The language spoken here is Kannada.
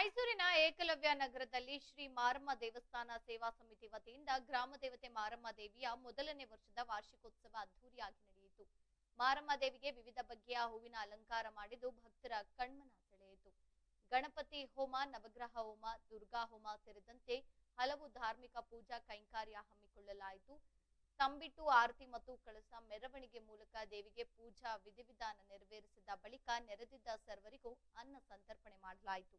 ಮೈಸೂರಿನ ಏಕಲವ್ಯ ನಗರದಲ್ಲಿ ಶ್ರೀ ಮಾರಮ್ಮ ದೇವಸ್ಥಾನ ಸೇವಾ ಸಮಿತಿ ವತಿಯಿಂದ ಗ್ರಾಮ ದೇವತೆ ಮಾರಮ್ಮ ದೇವಿಯ ಮೊದಲನೇ ವರ್ಷದ ವಾರ್ಷಿಕೋತ್ಸವ ಅದ್ದೂರಿಯಾಗಿ ನಡೆಯಿತು. ಮಾರಮ್ಮ ದೇವಿಗೆ ವಿವಿಧ ಬಗೆಯ ಹೂವಿನ ಅಲಂಕಾರ ಮಾಡಿದ್ದು ಭಕ್ತರ ಕಣ್ಮನ ಸೆಳೆಯಿತು. ಗಣಪತಿ ಹೋಮ, ನವಗ್ರಹ ಹೋಮ, ದುರ್ಗಾ ಹೋಮ ಸೇರಿದಂತೆ ಹಲವು ಧಾರ್ಮಿಕ ಪೂಜಾ ಕೈಂಕಾರ್ಯ ಹಮ್ಮಿಕೊಳ್ಳಲಾಯಿತು. ತಂಬಿಟ್ಟು, ಆರತಿ ಮತ್ತು ಕಳಸ ಮೆರವಣಿಗೆ ಮೂಲಕ ದೇವಿಗೆ ಪೂಜಾ ವಿಧಿವಿಧಾನ ನೆರವೇರಿಸಿದ ಬಳಿಕ ನೆರೆದಿದ್ದ ಸರ್ವರಿಗೂ ಅನ್ನ ಸಂತರ್ಪಣೆ ಮಾಡಲಾಯಿತು.